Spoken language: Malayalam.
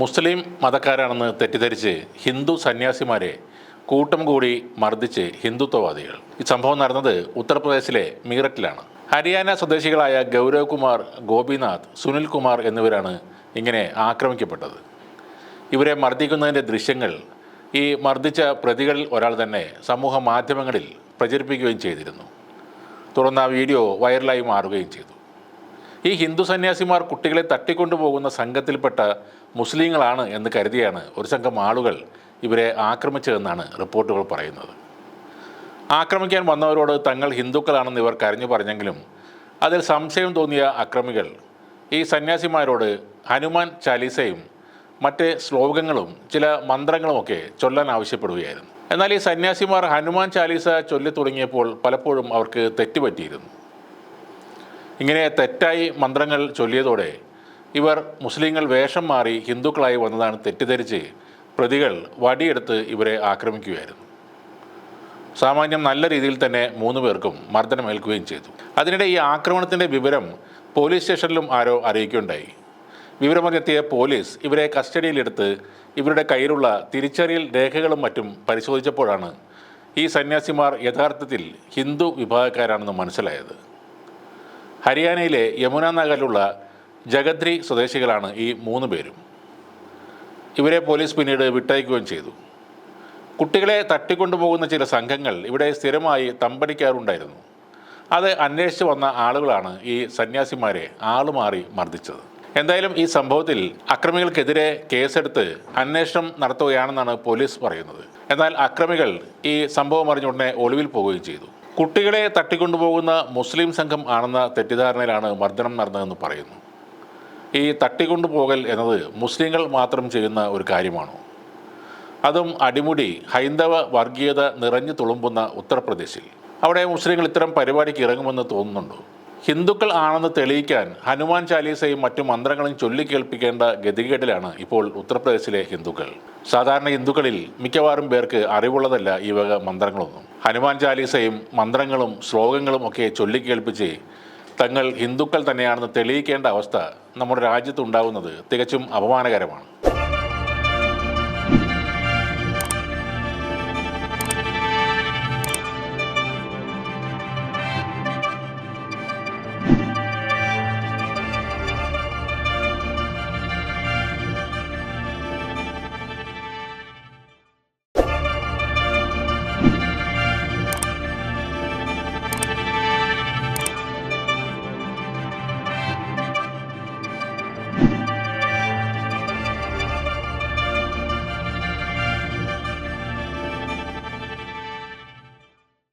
മുസ്ലിം മതക്കാരാണെന്ന് തെറ്റിദ്ധരിച്ച് ഹിന്ദു സന്യാസിമാരെ കൂട്ടം കൂടി മർദ്ദിച്ച് ഹിന്ദുത്വവാദികൾ. ഈ സംഭവം നടന്നത് ഉത്തർപ്രദേശിലെ മീററ്റിലാണ്. ഹരിയാന സ്വദേശികളായ ഗൗരവ് കുമാർ ഗോപിനാഥ് സുനിൽ കുമാർ എന്നിവരാണ് ഇങ്ങനെ ആക്രമിക്കപ്പെട്ടത്. ഇവരെ മർദ്ദിക്കുന്നതിന്റെ ദൃശ്യങ്ങൾ ഈ മർദ്ദിച്ച പ്രതികളിൽ ഒരാൾ തന്നെ സമൂഹ മാധ്യമങ്ങളിൽ പ്രചരിപ്പിക്കുകയും ചെയ്തിരുന്നു. തുടർന്ന് ആ വീഡിയോ വൈറലായി മാറുകയും ചെയ്തു. ഈ ഹിന്ദു സന്യാസിമാർ കുട്ടികളെ തട്ടിക്കൊണ്ടുപോകുന്ന സംഘത്തിൽപ്പെട്ട മുസ്ലിങ്ങളാണ് എന്ന് കരുതിയാണ് ഒരു സംഘം ആളുകൾ ഇവരെ ആക്രമിച്ചതെന്നാണ് റിപ്പോർട്ടുകൾ പറയുന്നത്. ആക്രമിക്കാൻ വന്നവരോട് തങ്ങൾ ഹിന്ദുക്കളാണെന്ന് ഇവർ കരഞ്ഞു പറഞ്ഞെങ്കിലും അതിൽ സംശയം തോന്നിയ അക്രമികൾ ഈ സന്യാസിമാരോട് ഹനുമാൻ ചാലീസയും മറ്റ് ശ്ലോകങ്ങളും ചില മന്ത്രങ്ങളുമൊക്കെ ചൊല്ലാൻ ആവശ്യപ്പെടുകയായിരുന്നു. എന്നാൽ ഈ സന്യാസിമാർ ഹനുമാൻ ചാലീസ ചൊല്ലി തുടങ്ങിയപ്പോൾ പലപ്പോഴും അവർക്ക് തെറ്റുപറ്റിയിരുന്നു. ഇങ്ങനെ തെറ്റായി മന്ത്രങ്ങൾ ചൊല്ലിയതോടെ ഇവർ മുസ്ലിങ്ങൾ വേഷം മാറി ഹിന്ദുക്കളായി വന്നതാണ് തെറ്റിദ്ധരിച്ച് പ്രതികൾ വടിയെടുത്ത് ഇവരെ ആക്രമിക്കുകയായിരുന്നു. സാമാന്യം നല്ല രീതിയിൽ തന്നെ മൂന്ന് പേർക്കും മർദ്ദനമേൽക്കുകയും ചെയ്തു. അതിനിടെ ഈ ആക്രമണത്തിന്റെ വിവരം പോലീസ് സ്റ്റേഷനിലും ആരോ അറിയിക്കുകയുണ്ടായി. വിവരമറിഞ്ഞെത്തിയ പോലീസ് ഇവരെ കസ്റ്റഡിയിലെടുത്ത് ഇവരുടെ കയ്യിലുള്ള തിരിച്ചറിയൽ രേഖകളും മറ്റും പരിശോധിച്ചപ്പോഴാണ് ഈ സന്യാസിമാർ യഥാർത്ഥത്തിൽ ഹിന്ദു വിഭാഗക്കാരാണെന്ന് മനസ്സിലായത്. ഹരിയാനയിലെ യമുന നഗറിലുള്ള ജഗദ്രി സ്വദേശികളാണ് ഈ മൂന്ന് പേരും. ഇവരെ പോലീസ് പിന്നീട് വിട്ടയക്കുകയും ചെയ്തു. കുട്ടികളെ തട്ടിക്കൊണ്ടുപോകുന്ന ചില സംഘങ്ങൾ ഇവിടെ സ്ഥിരമായി തമ്പടിക്കാറുണ്ടായിരുന്നു. അത് അന്വേഷിച്ച് വന്ന ആളുകളാണ് ഈ സന്യാസിമാരെ ആളുമാറി മർദ്ദിച്ചത്. എന്തായാലും ഈ സംഭവത്തിൽ അക്രമികൾക്കെതിരെ കേസെടുത്ത് അന്വേഷണം നടത്തുകയാണെന്നാണ് പോലീസ് പറയുന്നത്. എന്നാൽ അക്രമികൾ ഈ സംഭവം അറിഞ്ഞുടനെ ഒളിവിൽ പോവുകയും ചെയ്തു. കുട്ടികളെ തട്ടിക്കൊണ്ടുപോകുന്ന മുസ്ലിം സംഘം ആണെന്ന തെറ്റിദ്ധാരണയിലാണ് മർദ്ദനം നടന്നതെന്ന് പറയുന്നു. ഈ തട്ടിക്കൊണ്ടുപോകൽ എന്നത് മുസ്ലിങ്ങൾ മാത്രം ചെയ്യുന്ന ഒരു കാര്യമാണോ? അതും അടിമുടി ഹൈന്ദവ വർഗീയത നിറഞ്ഞു തുളുമ്പുന്ന ഉത്തർപ്രദേശിൽ. അവിടെ മുസ്ലിങ്ങൾ ഇത്തരം പരിപാടിക്ക് ഇറങ്ങുമെന്ന് തോന്നുന്നുണ്ടോ? ഹിന്ദുക്കൾ ആണെന്ന് തെളിയിക്കാൻ ഹനുമാൻ ചാലീസയും മറ്റു മന്ത്രങ്ങളും ചൊല്ലിക്കേൾപ്പിക്കേണ്ട ഗതികേടിലാണ് ഇപ്പോൾ ഉത്തർപ്രദേശിലെ ഹിന്ദുക്കൾ. സാധാരണ ഹിന്ദുക്കളിൽ മിക്കവാറും പേർക്ക് അറിവുള്ളതല്ല ഈ വക മന്ത്രങ്ങളൊന്നും. ഹനുമാൻ ചാലീസയും മന്ത്രങ്ങളും ശ്ലോകങ്ങളും ഒക്കെ ചൊല്ലിക്കേൾപ്പിച്ച് തങ്ങൾ ഹിന്ദുക്കൾ തന്നെയാണെന്ന് തെളിയിക്കേണ്ട അവസ്ഥ നമ്മുടെ രാജ്യത്തുണ്ടാവുന്നത് തികച്ചും അപമാനകരമാണ്.